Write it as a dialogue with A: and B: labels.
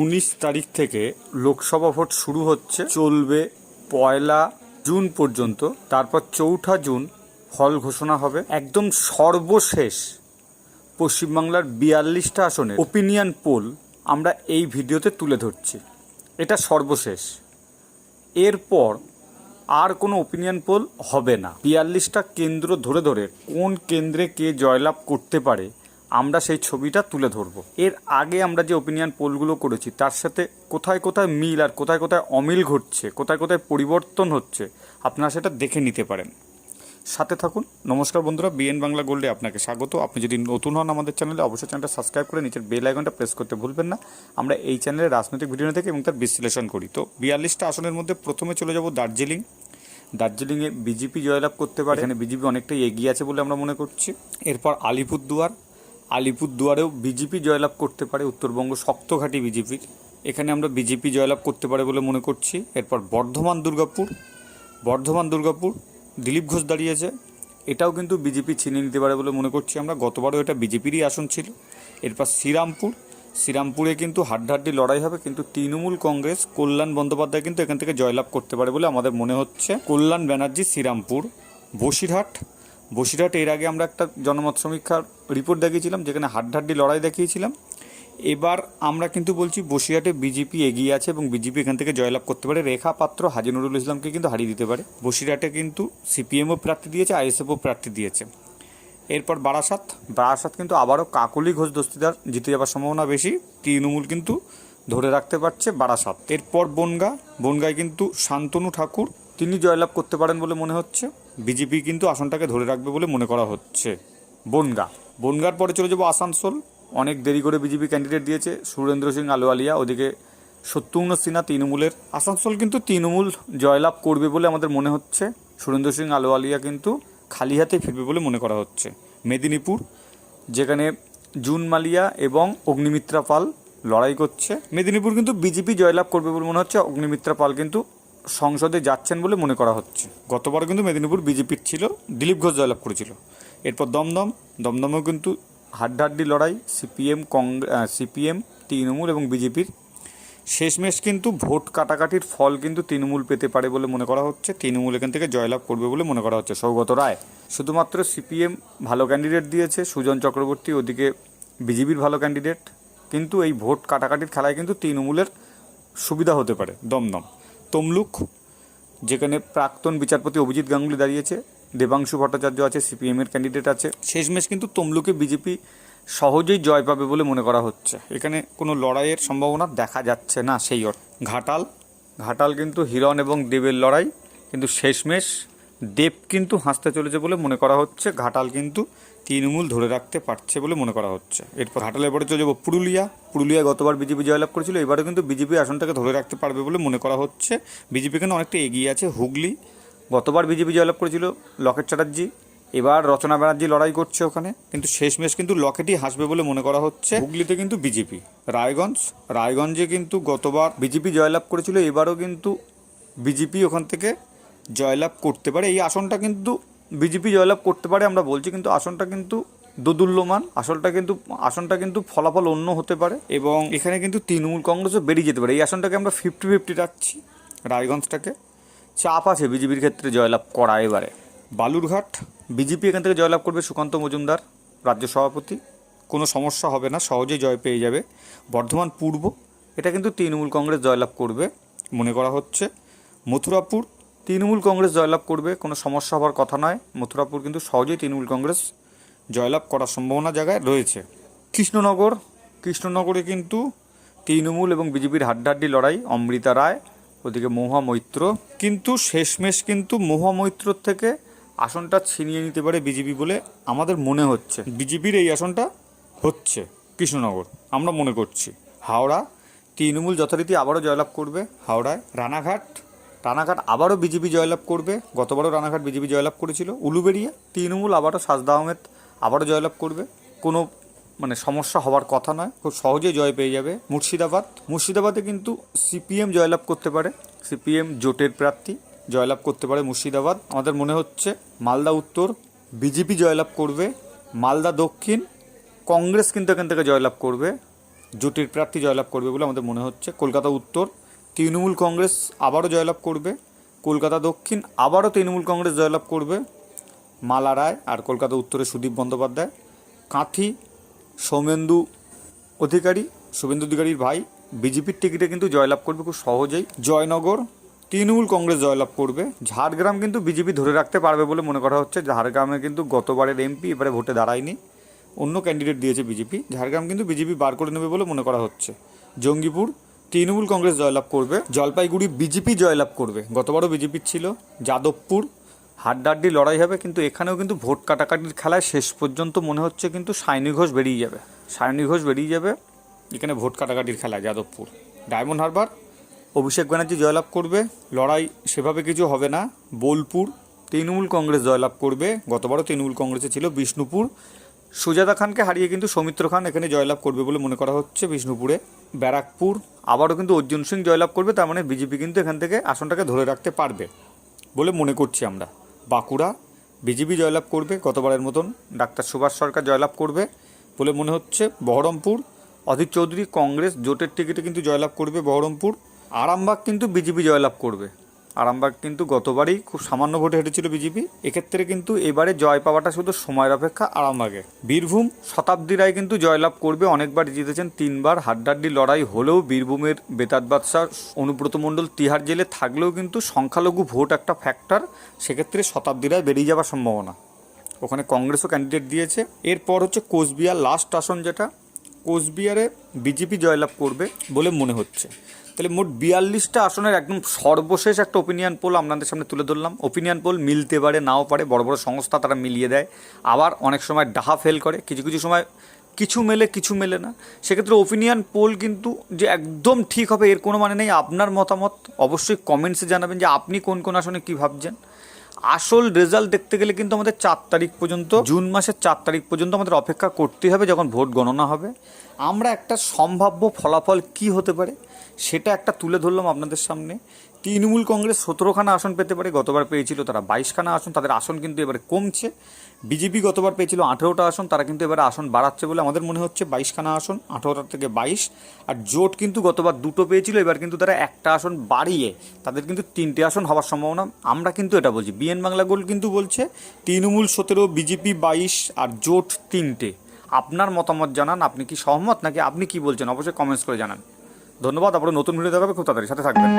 A: উনিশ তারিখ থেকে লোকসভা ভোট শুরু হচ্ছে। চলবে পয়লা জুন পর্যন্ত। তারপর চৌঠা জুন ফল ঘোষণা হবে। একদম সর্বশেষ পশ্চিমবাংলার বিয়াল্লিশটা আসনের ওপিনিয়ন পোল আমরা এই ভিডিওতে তুলে ধরছি। এটা সর্বশেষ। এরপর আর কোনো ওপিনিয়ন পোল হবে না। বিয়াল্লিশটা কেন্দ্র ধরে ধরে কোন কেন্দ্রে কে জয়লাভ করতে পারে আমরা সেই ছবিটা তুলে ধরবো। এর আগে আমরা যে ওপিনিয়ন পোলগুলো করেছি, তার সাথে কোথায় কোথায় মিল আর কোথায় কোথায় অমিল ঘটছে, কোথায় কোথায় পরিবর্তন হচ্ছে, আপনারা সেটা দেখে নিতে পারেন। সাথে থাকুন। নমস্কার বন্ধুরা বিএন বাংলা গোল্ডে আপনাকে স্বাগত। আপনি যদি নতুন হন আমাদের চ্যানেলে, অবশ্যই চ্যানেলটা সাবস্ক্রাইব করে নিচের বেল আইকনটা প্রেস করতে ভুলবেন না। আমরা এই চ্যানেলে রাজনৈতিক ভিডিও থেকে এবং তার বিশ্লেষণ করি। তো বিয়াল্লিশটা আসনের মধ্যে প্রথমে চলে যাব দার্জিলিং। দার্জিলিংয়ে বিজেপি জয়লাভ করতে পারে। এখানে বিজেপি অনেকটাই এগিয়ে আছে বলে আমরা মনে করছি। এরপর আলিপুরদুয়ার। আলিপুরদুয়ারেও বিজেপি জয়লাভ করতে পারে, উত্তরবঙ্গ শক্তঘাটি বিজেপির। এখানে আমরা বিজেপি জয়লাভ করতে পারে বলে মনে করছি। এরপর বর্ধমান দুর্গাপুর। বর্ধমান দুর্গাপুর, দিলীপ ঘোষ দাঁড়িয়েছে। এটাও কিন্তু বিজেপি ছিনিয়ে নিতে পারে বলে মনে করছি আমরা। গতবারও এটা বিজেপিরই আসন ছিল। এরপর শ্রীরামপুর। শ্রীরামপুরে কিন্তু হাড্ডাহাড্ডি লড়াই হবে, কিন্তু তৃণমূল কংগ্রেস, কল্যাণ বন্দ্যোপাধ্যায় কিন্তু এখান থেকে জয়লাভ করতে পারে বলে আমাদের মনে হচ্ছে। কল্যাণ ব্যানার্জি শ্রীরামপুর। বসিরহাট। বসিরহাট, এর আগে আমরা একটা জনমত সমীক্ষার রিপোর্ট দেখিয়েছিলাম, যেখানে হাড্ডাহাড্ডি লড়াই দেখিয়েছিলাম। এবার আমরা কিন্তু বলছি বসিরহাটে বিজেপি এগিয়ে আছে এবং বিজেপি এখান থেকে জয়লাভ করতে পারে। রেখা পাত্র হাজি নুরুল ইসলামকে কিন্তু হারিয়ে দিতে পারে। বসিরহাটে কিন্তু সিপিএমও প্রার্থী দিয়েছে আইএসএফও প্রার্থী দিয়েছে। এরপর বারাসাত। বারাসাত কিন্তু আবারও কাকলি ঘোষ দস্তিদার, জিতে যাওয়ার সম্ভাবনা বেশি। তৃণমূল কিন্তু ধরে রাখতে পারছে বারাসাত। এরপর বনগা। বনগায় কিন্তু শান্তনু ঠাকুর, তিনি জয়লাভ করতে পারেন বলে মনে হচ্ছে। বিজেপি কিন্তু আসনটাকে ধরে রাখবে বলে মনে করা হচ্ছে। বনগা। বনগার পরে চলে যাব আসানসোল। অনেক দেরি করে বিজেপি ক্যান্ডিডেট দিয়েছে সুরেন্দ্র সিং আলোয়ালিয়া, ওদিকে সত্যুগ্ন সিনহা তৃণমূলের। আসানসোল কিন্তু তৃণমূল জয়লাভ করবে বলে আমাদের মনে হচ্ছে। সুরেন্দ্র সিং আলোয়ালিয়া কিন্তু খালি হাতে ফিরবে বলে মনে করা হচ্ছে। মেদিনীপুর, যেখানে জুন মালিয়া এবং অগ্নিমিত্রা পাল লড়াই করছে। মেদিনীপুর কিন্তু বিজেপি জয়লাভ করবে বলে মনে হচ্ছে। অগ্নিমিত্রা পাল কিন্তু সংসদে যাচ্ছেন বলে মনে করা হচ্ছে। গতবার কিন্তু মেদিনীপুর বিজেপির ছিল, দিলীপ ঘোষ জয়লাভ করেছিল। এরপর দমদম, দমদমেও কিন্তু হাড্ডাহাড্ডি লড়াই, সিপিএম কংগ্রেস সিপিএম, তৃণমূল এবং বিজেপির। শেষমেশ কিন্তু ভোট কাটাকাটির ফল কিন্তু তৃণমূল পেতে পারে বলে মনে করা হচ্ছে। তৃণমূল এখান থেকে জয়লাভ করবে বলে মনে করা হচ্ছে। সৌগত রায়, শুধুমাত্র সিপিএম ভালো ক্যান্ডিডেট দিয়েছে, সুজন চক্রবর্তী ওদিকে বিজেপির ভালো ক্যান্ডিডেট কিন্তু এই ভোট কাটাকাটির খেলায় কিন্তু তৃণমূলের সুবিধা হতে পারে দমদম। তমলুক, যেখানে প্রাক্তন বিচারপতি অভিজিৎ গাঙ্গুলি দাঁড়িয়েছে, দেবাংশু ভট্টাচার্য আছে সিপিএমের ক্যান্ডিডেট আছে। শেষমেশ কিন্তু তমলুকে বিজেপি সহজেই জয় পাবে বলে মনে করা হচ্ছে। এখানে কোনো লড়াইয়ের সম্ভাবনা দেখা যাচ্ছে না সেই ঘাটাল ঘাটাল কিন্তু হিরণ এবং দেবের লড়াই, কিন্তু শেষমেশ দেব কিন্তু হাসতে চলেছে বলে মনে করা হচ্ছে, ঘাটাল কিন্তু তৃণমূল ধরে রাখতে পারছে বলে মনে করা হচ্ছে। এরপর ঘাটালের পরে চলে যাব পুরুলিয়া। পুরুলিয়া গতবার বিজেপি জয়লাভ করেছিল, এবারে কিন্তু বিজেপি আসনটাকে ধরে রাখতে পারবে বলে মনে করা হচ্ছে। বিজেপি কিন্তু অনেকটা এগিয়ে আছে, হুগলি। গতবার বিজেপি জয়লাভ করেছিল লকেট চ্যাটার্জি, এবার রচনা ব্যানার্জি লড়াই করছে ওখানে। কিন্তু শেষমেশ কিন্তু লকেটই হাসবে বলে মনে করা হচ্ছে। হুগলিতে কিন্তু বিজেপি, রায়গঞ্জ, রায়গঞ্জে কিন্তু গতবার বিজেপি জয়লাভ করেছিল, এবারও কিন্তু বিজেপি ওখান থেকে জয়লাভ করতে পারে। এই আসনটা কিন্তু বিজেপি জয়লাভ করতে পারে, আমরা বলছি, কিন্তু আসনটা কিন্তু দোদুল্যমান। আসলটা কিন্তু, আসনটা কিন্তু ফলাফল অন্য হতে পারে এবং এখানে কিন্তু তৃণমূল কংগ্রেসও বেরিয়ে যেতে পারে। এই আসনটাকে আমরা ফিফটি ফিফটি রাখছি রায়গঞ্জটাকে। চাপ আছে বিজেপির ক্ষেত্রে জয়লাভ করা এবারে। বালুরঘাট, বিজেপি এখান থেকে জয়লাভ করবে সুকান্ত মজুমদার, রাজ্য সভাপতি। কোনো সমস্যা হবে না, সহজেই জয় পেয়ে যাবে। বর্ধমান পূর্ব, এটা কিন্তু তৃণমূল কংগ্রেস জয়লাভ করবে। মনে করা হচ্ছে, মথুরাপুর তৃণমূল কংগ্রেস জয়লাভ করবে, কোনো সমস্যা হওয়ার কথা নয়। মথুরাপুর কিন্তু সহজেই তৃণমূল কংগ্রেস জয়লাভ করার সম্ভাবনা জায়গায় রয়েছে। কৃষ্ণনগর, কৃষ্ণনগরে কিন্তু তৃণমূল এবং বিজেপির হাড্ডাহাড্ডি লড়াই, অমৃতা রায়, ওদিকে মহুয়া মৈত্র। কিন্তু শেষমেশ কিন্তু মহুয়া মৈত্রর থেকে আসনটা ছিনিয়ে নিতে পারে বিজেপি বলে আমাদের মনে হচ্ছে। বিজেপির এই আসনটা হচ্ছে কৃষ্ণনগর, আমরা মনে করছি। হাওড়া, তৃণমূল যথারীতি আবারও জয়লাভ করবে। হাওড়ায় রানাঘাট রানাঘাট আবারও বিজেপি জয়লাভ করবে। গতবারও রানাঘাট বিজেপি জয়লাভ করেছিল। উলুবেড়িয়া, তৃণমূল, আবারও সাজদা আহমেদ আবারও জয়লাভ করবে। কোনো মানে সমস্যা হওয়ার কথা নয়। খুব সহজেই জয় পেয়ে যাবে মুর্শিদাবাদ। মুর্শিদাবাদে কিন্তু সিপিএম জয়লাভ করতে পারে। সিপিএম জোটের প্রার্থী জয়লাভ করতে পারে মুর্শিদাবাদ। আমাদের মনে হচ্ছে মালদা উত্তর বিজেপি জয়লাভ করবে। মালদা দক্ষিণ কংগ্রেস কিন্তু এখান থেকে জয়লাভ করবে। জোটের প্রার্থী জয়লাভ করবে বলে আমাদের মনে হচ্ছে। কলকাতা উত্তর তৃণমূল কংগ্রেস আবারও জয়লাভ করবে, কলকাতা দক্ষিণ আবারও তৃণমূল কংগ্রেস জয়লাভ করবে, মালা রায় আর কলকাতা উত্তরে সুদীপ বন্দ্যোপাধ্যায়, কাঁথি সৌমেন্দু অধিকারী, শুভেন্দু অধিকারীর ভাই, বিজেপির টিকিটে কিন্তু জয়লাভ করবে খুব সহজেই। জয়নগর, তৃণমূল কংগ্রেস জয়লাভ করবে, ঝাড়গ্রাম কিন্তু বিজেপি ধরে রাখতে পারবে বলে মনে করা হচ্ছে, ঝাড়গ্রামে কিন্তু গতবারের এমপি এবারে ভোটে দাঁড়ায়নি, অন্য ক্যান্ডিডেট দিয়েছে বিজেপি, ঝাড়গ্রাম কিন্তু বিজেপি বার করে নেবে বলে মনে করা হচ্ছে। জঙ্গিপুর তৃণমূল কংগ্রেস জয়লাভ করবে, জলপাইগুড়ি বিজেপি জয়লাভ করবে। গতবারও বিজেপির ছিল, যাদবপুর, হাড্ডাহাড্ডি লড়াই হবে, কিন্তু এখানেও কিন্তু ভোট কাটাকাটির খেলায় শেষ পর্যন্ত মনে হচ্ছে কিন্তু সায়নী ঘোষ বেরিয়ে যাবে। সায়নী ঘোষ বেরিয়ে যাবে, এখানে ভোট কাটাকাটির খেলা যাদবপুর। ডায়মন্ড হারবার, অভিষেক ব্যানার্জি জয়লাভ করবে, লড়াই সেভাবে কিছু হবে না। বোলপুর, তৃণমূল কংগ্রেস জয়লাভ করবে, গতবারও তৃণমূল কংগ্রেসে ছিল, বিষ্ণুপুর সুজাতা খানকে হারিয়ে কিন্তু সৌমিত্র খান এখানে জয়লাভ করবে বলে মনে করা হচ্ছে বিষ্ণুপুরে। ব্যারাকপুর, আবারও কিন্তু অর্জুন সিং জয়লাভ করবে, তার মানে বিজেপি কিন্তু এখান থেকে আসনটাকে ধরে রাখতে পারবে বলে মনে করছি আমরা। বাঁকুড়া, বিজেপি জয়লাভ করবে গতবারের মতন, ডাক্তার সুভাষ সরকার জয়লাভ করবে বলে মনে হচ্ছে। বহরমপুর, অধীর চৌধুরী কংগ্রেস জোটের টিকিটে কিন্তু জয়লাভ করবে বহরমপুর। আরামবাগ কিন্তু বিজেপি জয়লাভ করবে। আরামবাগ কিন্তু গতবারই খুব সামান্য ভোটে হেঁটেছিল বিজেপি। এক্ষেত্রে কিন্তু এবারে জয় পাওয়াটা শুধু সময়ের অপেক্ষা আরামবাগে। বীরভূম শতাব্দী রায় কিন্তু জয়লাভ করবে অনেকবার জিতেছেন, তিনবার হাড্ডাড্ডি লড়াই হলেও বীরভূমের বেতাত বাদশাহ অনুব্রত মণ্ডল তিহার জেলে থাকলেও কিন্তু সংখ্যালঘু ভোট একটা ফ্যাক্টর সেক্ষেত্রে শতাব্দী রায় বেরিয়ে যাওয়ার সম্ভাবনা। ওখানে কংগ্রেসও ক্যান্ডিডেট দিয়েছে। এরপর হচ্ছে কোচবিহার লাস্ট আসন যেটা, কোচবিহারে বিজেপি জয়লাভ করবে বলে মনে হচ্ছে। তাহলে মোট বিয়াল্লিশটা আসনের একদম সর্বশেষ একটা ওপিনিয়ন পোল আপনাদের সামনে তুলে ধরলাম। ওপিনিয়ন পোল মিলতে পারে, নাও পারে, বড় বড় সংস্থা তারা মিলিয়ে দেয়। আবার অনেক সময় ডাহা ফেল করে, কিছু কিছু সময় কিছু মেলে কিছু মেলে না। সেক্ষেত্রে ওপিনিয়ন পোল কিন্তু যে একদম ঠিক হবে এর কোনো মানে নেই। আপনার মতামত অবশ্যই কমেন্টসে জানাবেন যে আপনি কোন কোন আসনে কী ভাবছেন। আসল রেজাল্ট দেখতে গেলে কিন্তু আমাদের চার তারিখ পর্যন্ত, জুন মাসের চার তারিখ পর্যন্ত আমাদের অপেক্ষা করতেই হবে যখন ভোট গণনা হবে। আমরা একটা সম্ভাব্য ফলাফল কি হতে পারে, সেটা একটা তুলে ধরলাম আপনাদের সামনে। তৃণমূল কংগ্রেস সতেরোখানা আসন পেতে পারে, গতবার পেয়েছিল তারা বাইশখানা আসন, তাদের আসন কিন্তু এবারে কমছে। বিজেপি গতবার পেয়েছিল আঠেরোটা আসন, তারা কিন্তু এবারে আসন বাড়াচ্ছে বলে আমাদের মনে হচ্ছে, বাইশখানা আসন, আঠেরোটা থেকে বাইশ। আর জোট কিন্তু গতবার দুটো পেয়েছিল, এবার কিন্তু তারা একটা আসন বাড়িয়ে তাদের কিন্তু তিনটে আসন হওয়ার সম্ভাবনা। আমরা কিন্তু এটা বলছি, বিএন বাংলা গোল কিন্তু বলছে, তৃণমূল সতেরো, বিজেপি বাইশ আর জোট তিনটে। আপনার মতামত জানান, আপনি কি সহমত? নাকি আপনি কি বলছেন? অবশ্যই কমেন্টস করে জানান। ধন্যবাদ আবার নতুন ভিডিও দেখাবে, খুব তাড়াতাড়ি। সাথে থাকবেন।